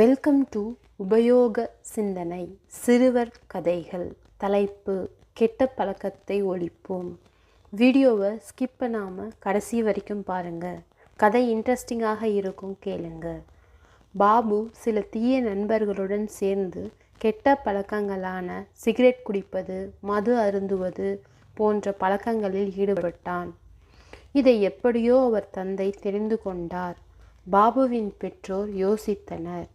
Welcome to உபயோக சிந்தனை சிறுவர் கதைகள் தலைப்பு கெட்ட பழக்கத்தை ஒழிப்போம். வீடியோவை ஸ்கிப் பண்ணாமல் கடைசி வரைக்கும் பாருங்கள் கதை இன்ட்ரெஸ்டிங்காக இருக்கும் கேளுங்க. பாபு சில தீய நண்பர்களுடன் சேர்ந்து கெட்ட பழக்கங்களான சிகரெட் குடிப்பது மது அருந்துவது போன்ற பழக்கங்களில் ஈடுபட்டான். இதை எப்படியோ அவர் தந்தை தெரிந்து கொண்டார். பாபுவின் பெற்றோர் யோசித்தனர்.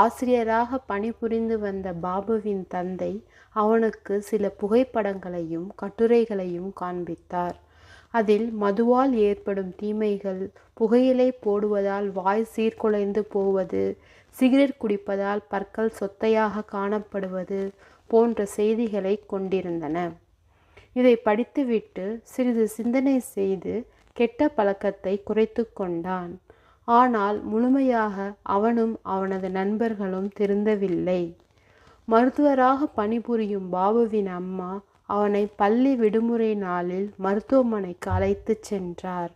ஆசிரியராக பணிபுரிந்து வந்த பாபுவின் தந்தை அவனுக்கு சில புகைப்படங்களையும் கட்டுரைகளையும் காண்பித்தார். அதில் மதுவால் ஏற்படும் தீமைகள் புகையிலை போடுவதால் வாய் சீர்குலைந்து போவது சிகரெட் குடிப்பதால் பற்கள் சொத்தையாக காணப்படுவது போன்ற செய்திகளை கொண்டிருந்தன. இதை படித்துவிட்டு சிறிது சிந்தனை செய்து கெட்ட பழக்கத்தை குறைத்து கொண்டான். ஆனால் முழுமையாக அவனும் அவனது நண்பர்களும் திருந்தவில்லை. மருத்துவராக பணிபுரியும் பாபுவின் அம்மா அவனை பள்ளி விடுமுறை நாளில் மருத்துவமனைக்கு அழைத்துச் சென்றார்.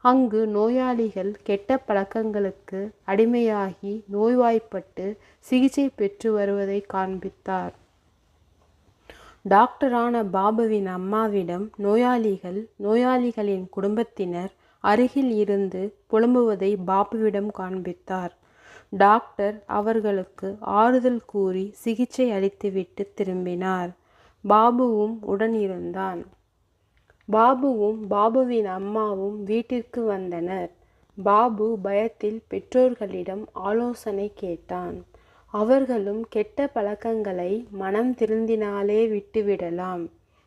அங்கு நோயாளிகள் கெட்ட பழக்கங்களுக்கு அடிமையாகி நோய்வாய்ப்பட்டு சிகிச்சை பெற்று வருவதை காண்பித்தார். டாக்டரான பாபுவின் அம்மாவிடம் நோயாளிகள் நோயாளிகளின் குடும்பத்தினர் அருகில் இருந்து புலம்புவதை பாபுவிடம் காண்பித்தார். டாக்டர் அவர்களுக்கு ஆறுதல் கூறி சிகிச்சை அளித்துவிட்டு திரும்பினார். பாபுவும் உடன் இருந்தான் பாபுவும் பாபுவின் அம்மாவும் வீட்டிற்கு வந்தனர். பாபு பயத்தில் பெற்றோர்களிடம் ஆலோசனை கேட்டான். அவர்களும் கெட்ட பழக்கங்களை மனம் திருந்தினாலே விட்டுவிடலாம்.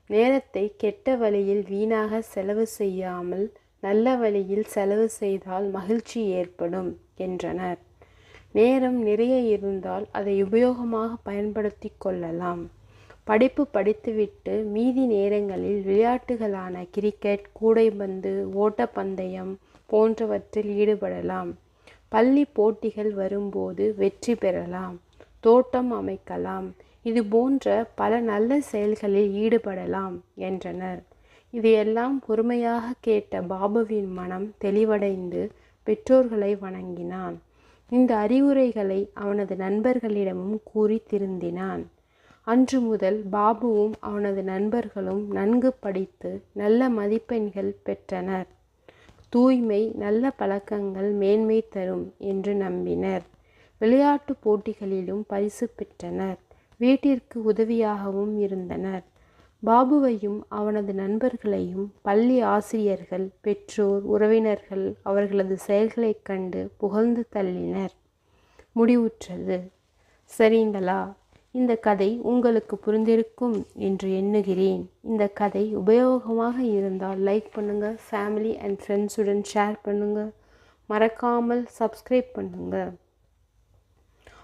நேரத்தை கெட்ட வழியில் வீணாக செலவு செய்யாமல் நல்ல வழியில் செலவு செய்தால் மகிழ்ச்சி ஏற்படும் என்றனர். நேரம் நிறைய இருந்தால் அதை உபயோகமாக பயன்படுத்தி கொள்ளலாம். படிப்பு படித்துவிட்டு மீதி நேரங்களில் விளையாட்டுகளான கிரிக்கெட் கூடைப்பந்து ஓட்டப்பந்தயம் போன்றவற்றில் ஈடுபடலாம். பள்ளி போட்டிகள் வரும்போது வெற்றி பெறலாம் தோட்டம் அமைக்கலாம். இது போன்ற பல நல்ல செயல்களில் ஈடுபடலாம் என்றனர். இதையெல்லாம் பொறுமையாக கேட்ட பாபுவின் மனம் தெளிவடைந்து பெற்றோர்களை வணங்கினான். இந்த அறிவுரைகளை அவனது நண்பர்களிடமும் கூறி திருந்தினான். அன்று முதல் பாபுவும் அவனது நண்பர்களும் நன்கு படித்து நல்ல மதிப்பெண்கள் பெற்றனர். தூய்மை நல்ல பழக்கங்கள் மேன்மை தரும் என்று நம்பினர். விளையாட்டு போட்டிகளிலும் பரிசு பெற்றனர். வீட்டிற்கு உதவியாகவும் இருந்தனர். பாபுவையும் அவனது நண்பர்களையும் பள்ளி ஆசிரியர்கள் பெற்றோர் உறவினர்கள் அவர்களது செயல்களைக் கண்டு புகழ்ந்து தள்ளினர். முடிவுற்றது. சரிங்களா? இந்த கதை உங்களுக்கு புரிந்திருக்கும் என்று எண்ணுகிறேன். இந்த கதை உபயோகமாக இருந்தால் லைக் பண்ணுங்கள் ஃபேமிலி அண்ட் ஃப்ரெண்ட்ஸுடன் ஷேர் பண்ணுங்கள் மறக்காமல் சப்ஸ்கிரைப் பண்ணுங்கள்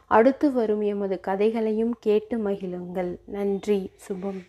அடுத்து வரும் எமது கதைகளையும் கேட்டு மகிழுங்கள். நன்றி. சுபம்.